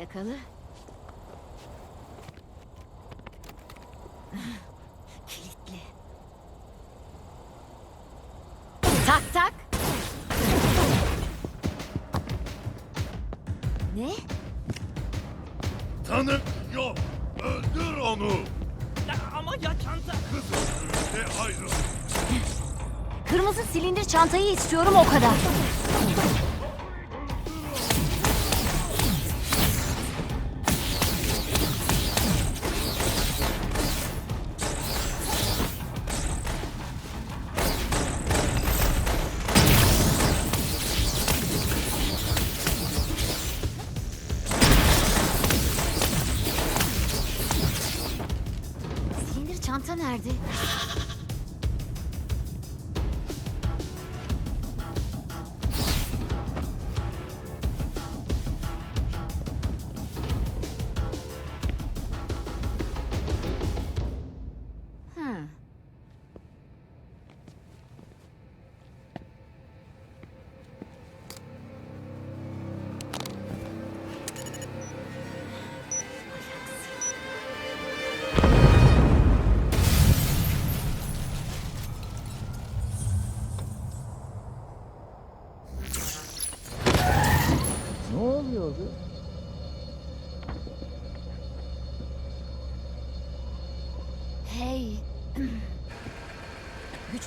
Fiyakalı. Kilitli. Tak tak. Ne? Tanık yok. Öldür onu. Ya ama ya çanta. Kızın önünde ayrıl. Kırmızı silindir çantayı istiyorum o kadar.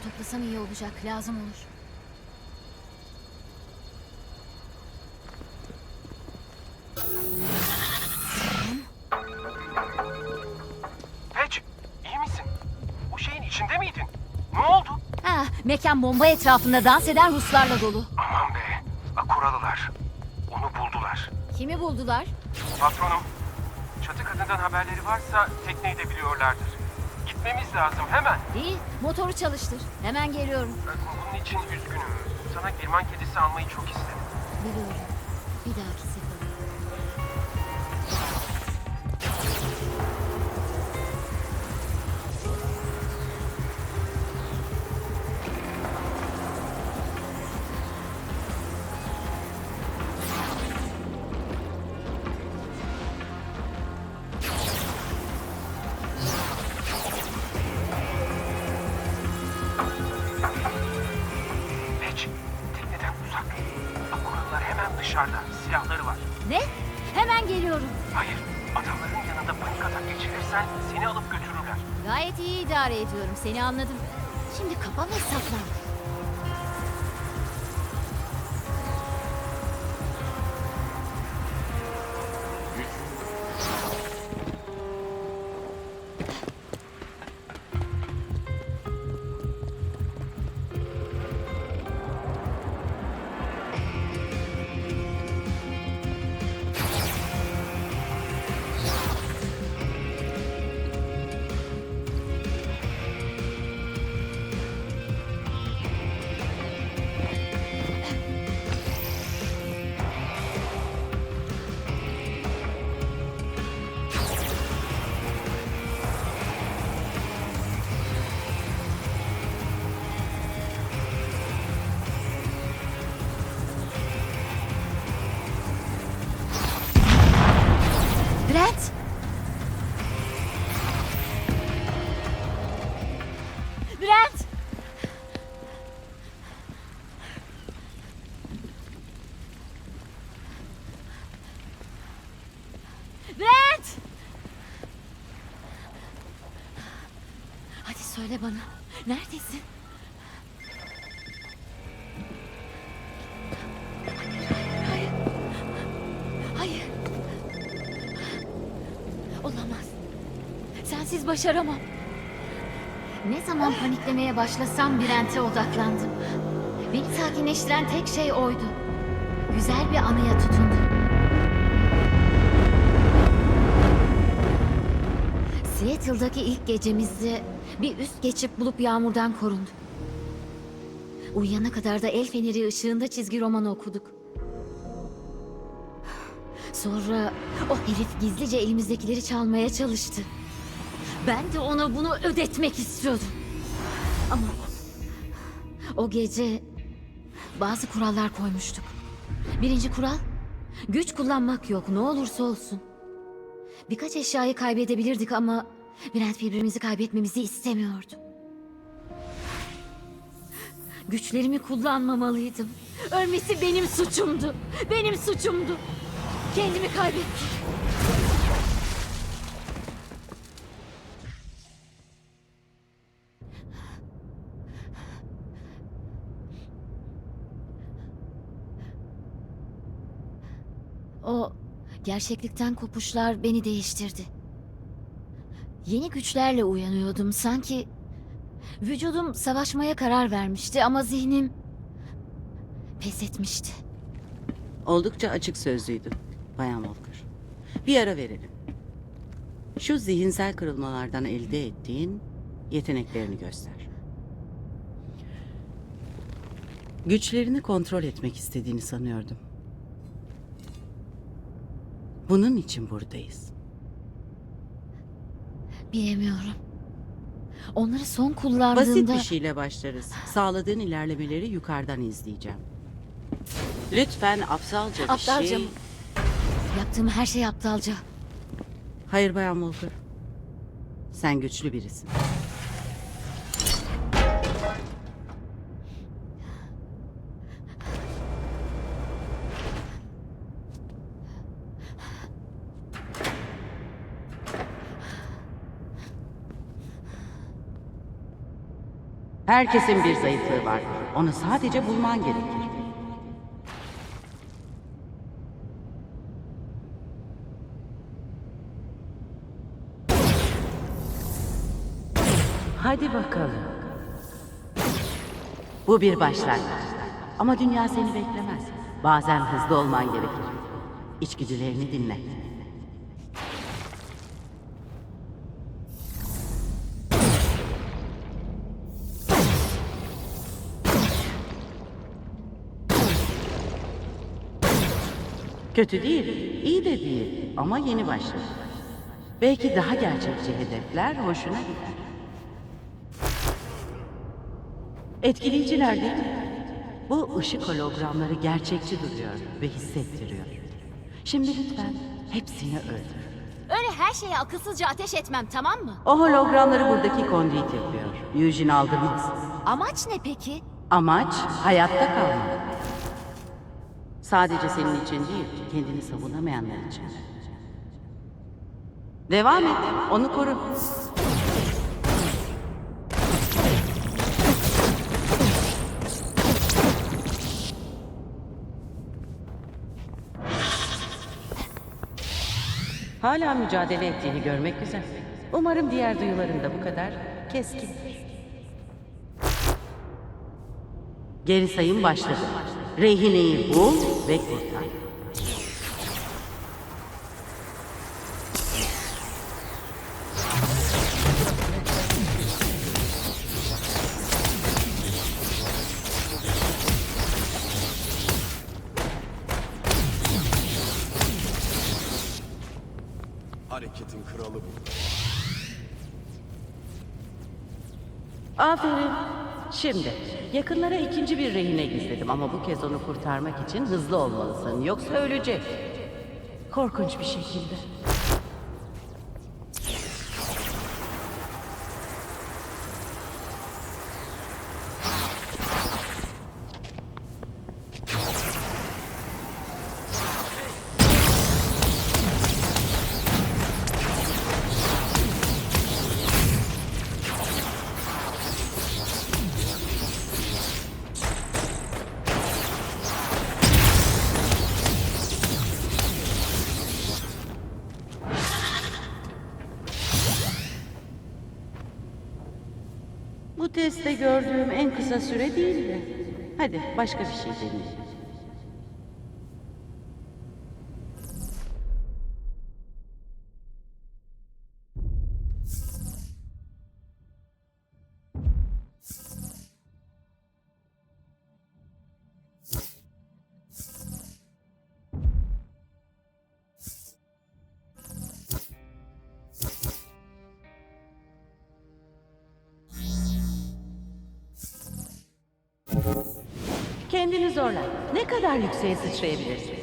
Güç toplasam iyi olacak. Lazım olur. Patch, iyi misin? O şeyin içinde miydin? Ne oldu? Ha, mekan bomba etrafında dans eden Ruslarla dolu. Aman be, Akuralılar. Onu buldular. Kimi buldular? Patronum, çatı kadından haberleri varsa tekneyi de biliyorlardır. Gitmemiz lazım hemen. İyi, motoru çalıştır. Hemen geliyorum. Bunun için üzgünüm. Sana girman kedisi almayı çok istedim. Biliyorum. Bir dahaki Seni anladım. Şimdi kapa ve saklan. Söyle bana. Neredesin? Hayır, hayır. Hayır. Olamaz. Sensiz başaramam. Ne zaman paniklemeye başlasam Brent'e odaklandım. Beni sakinleştiren tek şey oydu. Güzel bir anıya tutundum. Seattle'daki ilk gecemizde bir üst geçip bulup yağmurdan korunduk. Uyuyana kadar da el feneri ışığında çizgi roman okuduk. Sonra o herif gizlice elimizdekileri çalmaya çalıştı. Ben de ona bunu ödetmek istiyordum. Ama o gece bazı kurallar koymuştuk. Birinci kural, güç kullanmak yok ne olursa olsun. Birkaç eşyayı kaybedebilirdik ama Brent birbirimizi kaybetmemizi istemiyordu. Güçlerimi kullanmamalıydım. Ölmesi benim suçumdu. Benim suçumdu. Kendimi kaybettim. O gerçeklikten kopuşlar beni değiştirdi. Yeni güçlerle uyanıyordum sanki. Vücudum savaşmaya karar vermişti ama zihnim pes etmişti. Oldukça açık sözlüydü Bayan Walker. Bir ara verelim. Şu zihinsel kırılmalardan elde ettiğin yeteneklerini göster. Güçlerini kontrol etmek istediğini sanıyordum. Bunun için buradayız. Bilemiyorum. Onları son kullandığımda... Basit bir şeyle başlarız. Sağladığın ilerlemeleri yukarıdan izleyeceğim. Lütfen aptalca bir Aptalca şey... mı? Yaptığım her şey aptalca. Hayır Bayan Walker. Sen güçlü birisin. Herkesin bir zayıflığı vardır. Onu sadece bulman gerekir. Hadi bakalım. Bu bir başlangıç. Ama dünya seni beklemez. Bazen hızlı olman gerekir. İçgüdülerini dinle. Kötü değil, iyi de değil ama yeni başladı. Belki daha gerçekçi hedefler hoşuna gider. Etkileyiciler değil mi? Bu ışık hologramları gerçekçi duruyor ve hissettiriyor. Şimdi lütfen hepsini öldür. Öyle her şeye akılsızca ateş etmem tamam mı? O hologramları buradaki konduit yapıyor. Eugene aldırmaz. Amaç ne peki? Amaç hayatta kalmak. Sadece senin için değil, kendini savunamayanlar için. Devam et, onu koru. Hala mücadele ettiğini görmek güzel. Umarım diğer duyuların da bu kadar keskin. Geri sayım başladı. Rehineyi bul ve kurtar. Hareketin kralı bu. Aferin. Şimdi yakınlara ikinci bir rehine gizledim ama bu kez onu kurtarmak için hızlı olmalısın yoksa ölecek. Korkunç bir şekilde. Gördüğüm en kısa süre değildi. Hadi başka bir şey deneyelim. Kendini zorla. Ne kadar yükseğe sıçrayabilirsin?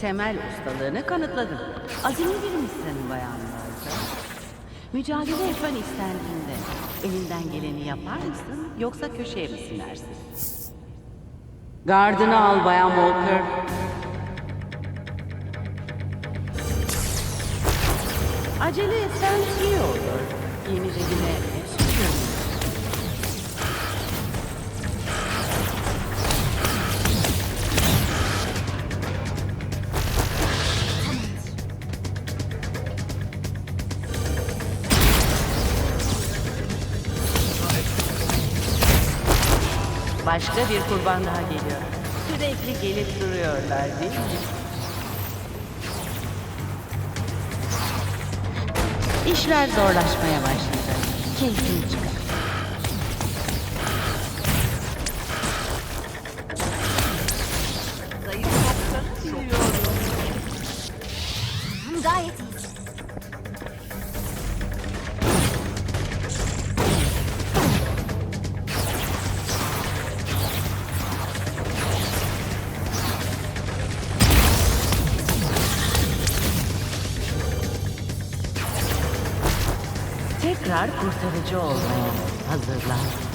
Temel ustalığını kanıtladın. Azimli biri misin bayan Walter? Mücadele etmen istendiğinde elinden geleni yapar mısın yoksa köşeye mi sinersin? Gardını al bayan Walker. Acele etsen iyi olur. Yeni revine yetişiyor Başka bir kurban daha geliyor. Sürekli gelip duruyorlar değil mi? İşler zorlaşmaya başladı. Keyfini çıkar. Gayet iyi. Tekrar kurtarıcı olmaya hazırlan.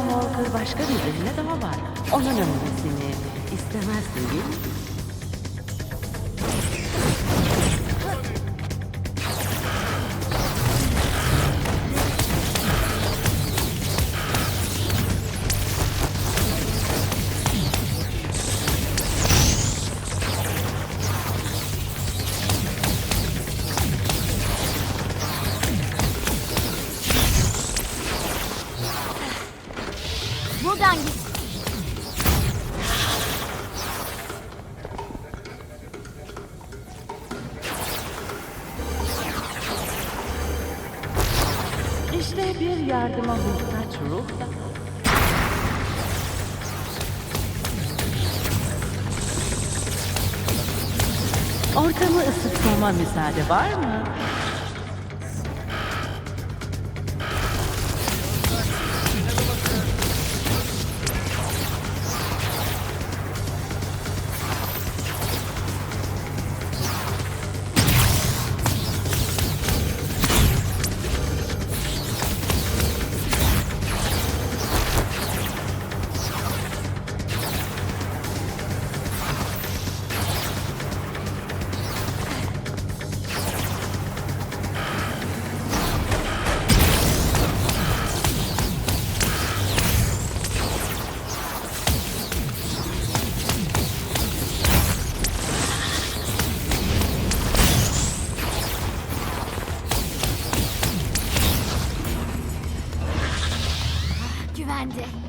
Walker başka bir birine daha var. Onun ölmesini istemezsin değil mi? Isıtmama müsaade var mı? Güvende.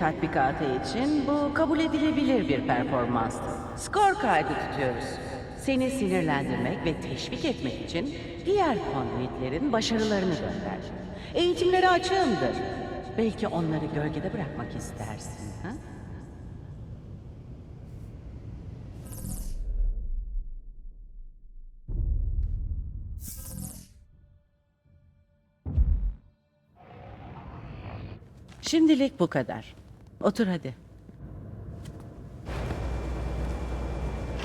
Tatbikatı için bu kabul edilebilir bir performanstı. Skor kaydı tutuyoruz. Seni sinirlendirmek ve teşvik etmek için diğer konduitlerin başarılarını gönder. Eğitimleri açığımdır. Belki onları gölgede bırakmak istersin. Ha? Şimdilik bu kadar. Otur hadi.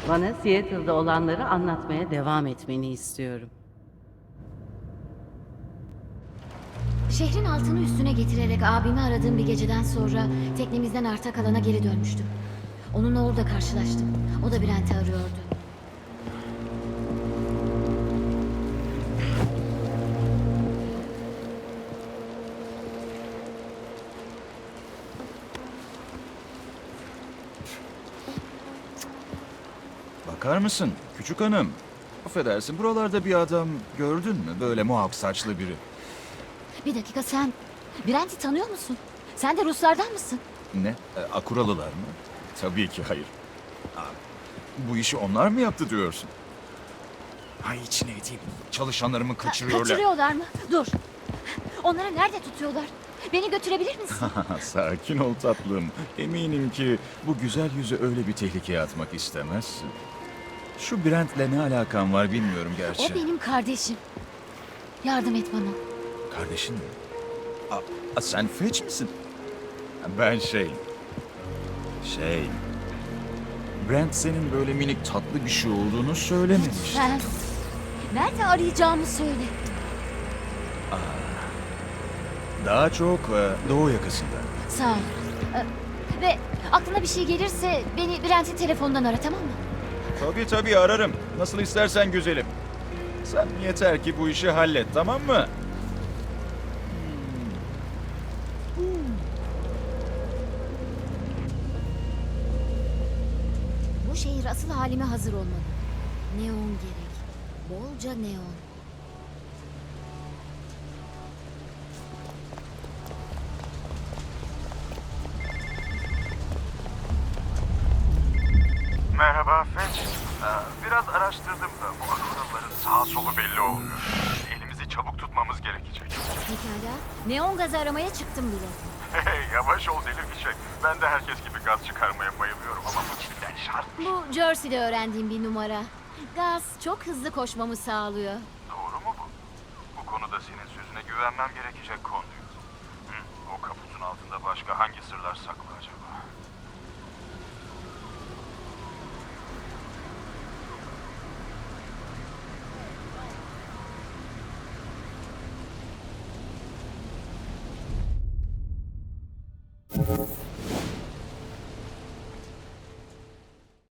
Bana Seattle'da olanları anlatmaya devam etmeni istiyorum. Şehrin altını üstüne getirerek abimi aradığım bir geceden sonra teknemizden arta kalana geri dönmüştüm. Onunla orada karşılaştım. O da Brent'i arıyordu. Bakar mısın küçük hanım? Affedersin buralarda bir adam gördün mü? Böyle muhak saçlı biri. Bir dakika sen Brent'i tanıyor musun? Sen de Ruslardan mısın? Ne? E, Akuralılar mı? Tabii ki hayır. Aa, Bu işi onlar mı yaptı diyorsun? Ay içine edeyim. Çalışanlarımı kaçırıyorlar. Kaçırıyorlar mı? Dur. Onları nerede tutuyorlar? Beni götürebilir misin? Sakin ol tatlım. Eminim ki bu güzel yüzü öyle bir tehlikeye atmak istemezsin. Şu Brent'le ne alakan var bilmiyorum o gerçi. benim kardeşim. Yardım et bana. Kardeşin mi? Aa, aa, sen Fetch misin? Ben şey... Şey... Brent senin böyle minik tatlı bir şey olduğunu söylememiş. Sen nerede arayacağımı söyle. Daha çok e, doğu yakasında. Sağ ol. Ee, Ve aklına bir şey gelirse beni Brent'in telefonundan ara tamam mı? Tabii tabii ararım. Nasıl istersen güzelim. Sen yeter ki bu işi hallet tamam mı? Bu şehir asıl halime hazır olmalı. Neon gerek. Bolca neon. Merhaba Fetch. Ee, Biraz araştırdım da bu akıllıların sağ solu belli olmuyor. Elimizi çabuk tutmamız gerekecek. Pekala. Neon gazı aramaya çıktım bile. Hey yavaş ol delirtecek. Ben de herkes gibi gaz çıkarmaya bayılıyorum ama bu cidden şart. Bu Jersey'de öğrendiğim bir numara. Gaz çok hızlı koşmamı sağlıyor. Doğru mu bu? Bu konuda senin sözüne güvenmem gerekecek Conduit. Hı, o kaputun altında başka hangi sırlar saklı?